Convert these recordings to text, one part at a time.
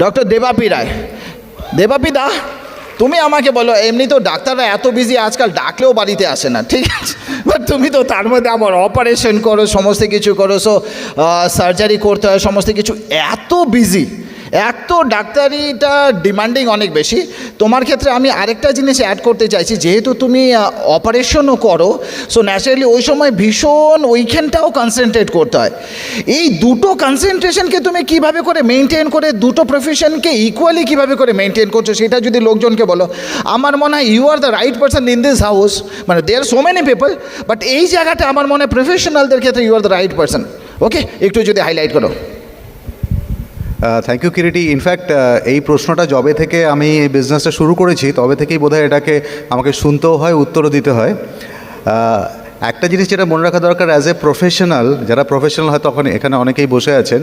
Doctor দেবাপি রায় দেবাপি দা, তুমি আমাকে বলো, এমনি তো ডাক্তাররা এত বিজি আজকাল ডাকলেও বাড়িতে আসে না, ঠিক আছে? বাট তুমি তো তার মধ্যে আমার অপারেশন করো, সমস্ত কিছু করো সো সার্জারি করতে হয়, সমস্ত কিছু এত বিজি এত ডাক্তারিটা ডিমান্ডিং অনেক বেশি। তোমার ক্ষেত্রে আমি আরেকটা জিনিস অ্যাড করতে চাইছি, যেহেতু তুমি অপারেশনও করো সো ন্যাচারালি ওই সময় ভীষণ ওইখানটাও কনসেন্ট্রেট করতে হয়। এই দুটো কনসেন্ট্রেশনকে তুমি কীভাবে করে মেনটেন করে, দুটো প্রফেশনকে ইকুয়ালি কীভাবে করে মেনটেন করছ, সেটা যদি লোকজনকে বলো। আমার মনে হয় you are the right person in this house মানে there so many people but এই জায়গাটা আমার মনে হয় প্রফেশনালদের ক্ষেত্রে you are the right person okay একটু যদি হাইলাইট করো। থ্যাংক ইউ কিরিটি ইনফ্যাক্ট এই প্রশ্নটা যবে থেকে আমি এই বিজনেসটা শুরু করেছি, তবে থেকেই বোধহয় এটাকে আমাকে শুনতেও হয়, উত্তরও দিতে হয়। একটা জিনিস যেটা মনে রাখা দরকার অ্যাজ এ প্রফেশনাল যারা প্রফেশনাল হয় তখন এখানে অনেকেই বসে আছেন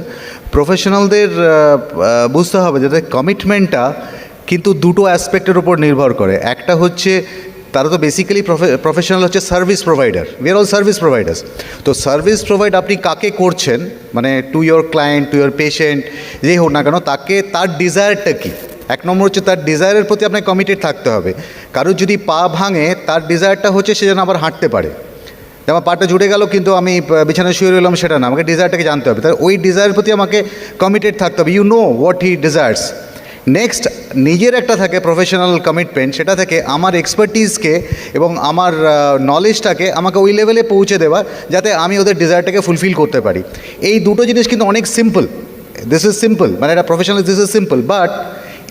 প্রফেশনালদের বুঝতে হবে যাতে কমিটমেন্টটা কিন্তু দুটো অ্যাসপেক্টের উপর নির্ভর করে। একটা হচ্ছে তারা তো বেসিক্যালি প্রফেশনাল হচ্ছে service provider we are all service providers তো সার্ভিস প্রোভাইড আপনি কাকে করছেন? মানে to your client to your patient যেই হোক না কেন, তাকে, তার ডিজায়ারটা কী? এক নম্বর হচ্ছে তার ডিজায়ারের প্রতি আপনাকে কমিটেড থাকতে হবে। কারোর যদি পা ভাঙে, তার ডিজায়ারটা হচ্ছে সে যেন আবার হাঁটতে পারে। যেমন পাটা জুড়ে গেল, কিন্তু আমি বিছানায় শুয়ে রইলাম, সেটা না। আমাকে ডিজায়ারটাকে জানতে হবে। তার ওই ডিজায়ারের প্রতি আমাকে কমিটেড থাকতে হবে। You know what he desires next নিজের একটা থাকে প্রফেশনাল কমিটমেন্ট সেটা থেকে আমার এক্সপার্টিসকে এবং আমার নলেজটাকে আমাকে ওই লেভেলে পৌঁছে দেওয়া যাতে আমি ওদের ডিজায়ারটাকে ফুলফিল করতে পারি। এই দুটো জিনিস কিন্তু অনেক সিম্পল দিস ইজ সিম্পল মানে এটা professional this is simple but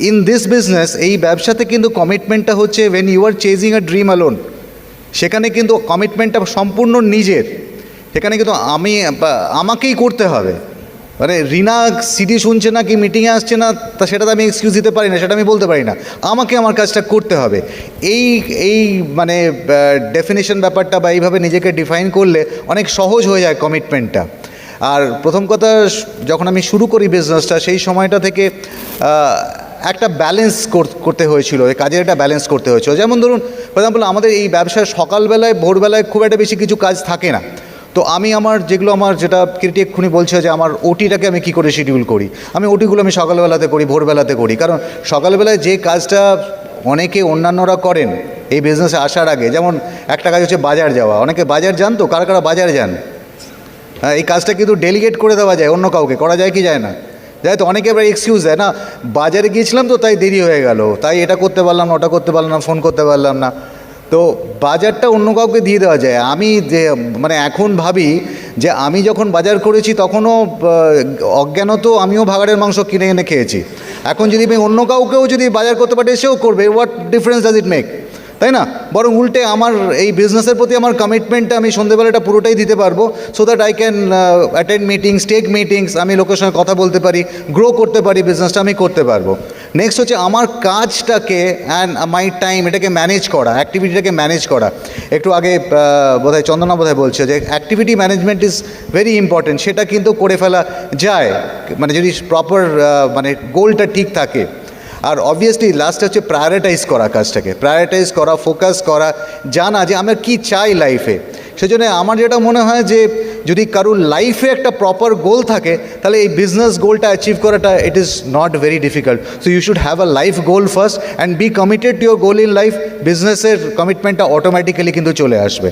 in this business এই ব্যবসাতে কিন্তু কমিটমেন্টটা হচ্ছে when you are chasing a dream alone সেখানে কিন্তু কমিটমেন্টটা সম্পূর্ণ নিজের। সেখানে কিন্তু আমি আমাকেই করতে হবে। মানে রিনা সিডি শুনছে না কি মিটিংয়ে আসছে না, তা সেটা তো আমি এক্সকিউজ দিতে পারি না, সেটা আমি বলতে পারি না। আমাকে আমার কাজটা করতে হবে। এই এই মানে ডেফিনেশন ব্যাপারটা বা এইভাবে নিজেকে ডিফাইন করলে অনেক সহজ হয়ে যায় কমিটমেন্টটা আর প্রথম কথা, যখন আমি শুরু করি বিজনেসটা সেই সময়টা থেকে একটা ব্যালেন্স করতে হয়েছিল কাজের একটা ব্যালেন্স করতে হয়েছিল। যেমন ধরুন ফর এক্সাম্পল আমাদের এই ব্যবসায় সকালবেলায়, ভোরবেলায় খুব একটা বেশি কিছু কাজ থাকে না। তো আমি আমার যেগুলো আমার যেটা কিরিটি এক্ষুনি বলছে যে আমার ওটিটাকে আমি কী করে শিডিউল করি? আমি ওটিগুলো আমি সকালবেলাতে করি, ভোরবেলাতে করি। কারণ সকালবেলায় যে কাজটা অনেকে অন্যান্যরা করেন এই বিজনেসে আসার আগে, যেমন একটা কাজ হচ্ছে বাজার যাওয়া। অনেকে বাজার যান তো, কারা কারা বাজার যান? হ্যাঁ এই কাজটা কিন্তু ডেলিগেট করে দেওয়া যায় অন্য কাউকে, করা যায় কি যায় না? যায় তো অনেকে এবার এক্সকিউজ দেয়, না, বাজারে গিয়েছিলাম তো তাই দেরি হয়ে গেল, তাই এটা করতে পারলাম না, ওটা করতে পারলাম না ফোন করতে পারলাম না। তো বাজারটা অন্য কাউকে দিয়ে দেওয়া যায়। আমি যে মানে এখন ভাবি যে আমি যখন বাজার করেছি তখনও অজ্ঞানত আমিও ভাগাড়ের মাংস কিনে এনে খেয়েছি। এখন যদি আমি অন্য কাউকেও যদি বাজার করতে পারি, সেও করবে। What difference does it make তাই না? বরং উল্টে আমার এই বিজনেসের প্রতি আমার কমিটমেন্টটা আমি সন্ধ্যেবেলাটা পুরোটাই দিতে পারব so that I can attend meetings take meetings আমি লোকের সঙ্গে কথা বলতে পারি গ্রো করতে পারি বিজনেসটা আমি করতে পারব। নেক্সট হচ্ছে আমার কাজটাকে অ্যান্ড মাই টাইম এটাকে ম্যানেজ করা অ্যাক্টিভিটিটাকে ম্যানেজ করা। একটু আগে বোধহয় চন্দনা বোধহয় বলছে যে activity management is very important সেটা কিন্তু করে ফেলা যায়। মানে যদি প্রপার মানে গোলটা ঠিক থাকে। আর অবভিয়াসলি লাস্ট হচ্ছে প্রায়োরিটাইজ করা কাজটাকে প্রায়োরিটাইজ করা ফোকাস করা, জানা যে আমরা কি চাই লাইফে সেজন্য আমার যেটা মনে হয় যে, যদি কারোর লাইফে একটা প্রপার গোল থাকে, তাহলে এই বিজনেস গোলটা অ্যাচিভ করাটা it is not very difficult so you should have a life goal first and be committed to your goal in life বিজনেসের কমিটমেন্টটা অটোমেটিক্যালি কিন্তু চলে আসবে।